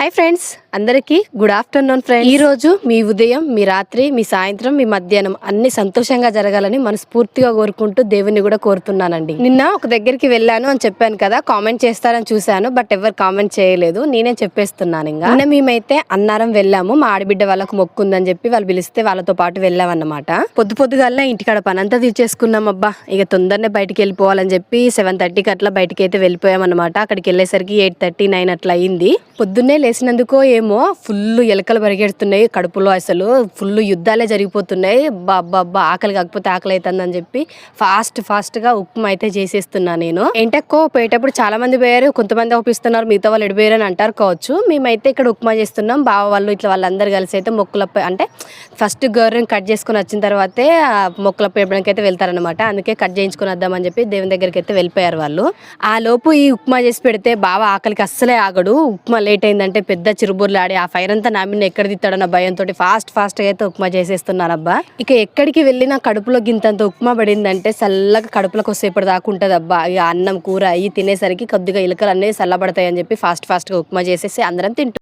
Hi friends అందరికీ good afternoon friends ఈ రోజు మీ ఉదయం మీ రాత్రి మీ సాయంత్రం మీ మధ్యాహ్నం అన్ని సంతోషంగా జరగాలని మనస్ఫూర్తిగా కోరుకుంటూ దేవుని కూడా కోరుతున్నానండి. నిన్న ఒక దగ్గరికి వెళ్ళాను అని చెప్పాను కదా కామెంట్ చేస్తారని చూశాను బట్ ఎవరు కామెంట్ చేయలేదు. నేనే చెప్పేస్తున్నాను ఇంకా. నిన్న మేమైతే అన్నారం వెళ్ళాము మా ఆడబిడ్డ వాళ్ళకు మొక్కుందని చెప్పి వాళ్ళు పిలిస్తే వాళ్ళతో పాటు వెళ్ళామన్నమాట. పొద్దు పొద్దుగాల ఇంటికాడ పనంతా తీర్చేసుకున్నాం అబ్బా. ఇక తొందరనే బయటికి వెళ్ళిపోవాలని చెప్పి సెవెన్ థర్టీకి అట్లా బయటికి అయితే వెళ్ళిపోయామన్నమాట. అక్కడికి వెళ్ళేసరికి ఎయిట్ థర్టీ నైన్ అట్లా అయింది. పొద్దున్నే వేసినందుకో ఏమో ఫుల్ ఎలకలు పరిగెడుతున్నాయి కడుపులో అసలు ఫుల్ యుద్ధాలే జరిగిపోతున్నాయి. బాబ్బా ఆకలి కాకపోతే ఆకలి అవుతుందని చెప్పి ఫాస్ట్ ఫాస్ట్గా ఉప్మా అయితే చేసేస్తున్నా నేను. ఏంటక్కో పోయేటప్పుడు చాలా మంది పోయారు కొంతమంది ఒప్పిస్తున్నారు మిగతా వాళ్ళు ఎడిపోయారు అని అంటారు కావచ్చు. మేమైతే ఇక్కడ ఉప్మా చేస్తున్నాం బావ వాళ్ళు ఇట్లా వాళ్ళందరూ కలిసి అయితే మొక్కులపై అంటే ఫస్ట్ గౌరవం కట్ చేసుకుని వచ్చిన తర్వాతే ఆ మొక్కుల పేపడానికి అయితే వెళ్తారనమాట అందుకే కట్ చేయించుకుని వద్దామని చెప్పి దేవుని దగ్గరికి అయితే వెళ్ళిపోయారు వాళ్ళు. ఆ లోపు ఈ ఉప్మా చేసి పెడితే బావ ఆకలికి అస్సలే ఆగడు. ఉప్మా లేట్ అయిందంటే పెద్ద చిరుబుర్లాడి ఆ ఫైర్ అంతా నా మీద ఎక్కడ తిత్తాడన్న భయంతో ఫాస్ట్ ఫాస్ట్గా అయితే ఉప్మా చేసేస్తున్నాను అబ్బా ఇక ఎక్కడికి వెళ్ళినా కడుపులో గింతంత ఉప్మా పడిందంటే చల్లగా కడుపులోకి వస్తే దాకా ఉంటుంది అబ్బా ఇక అన్నం కూర అయ్యి తినేసరికి కొద్దిగా ఇలకలు అనేవి చల్లబడతాయని చెప్పి ఫాస్ట్ ఫాస్ట్గా ఉప్మా చేసేసి అందరం తింటాం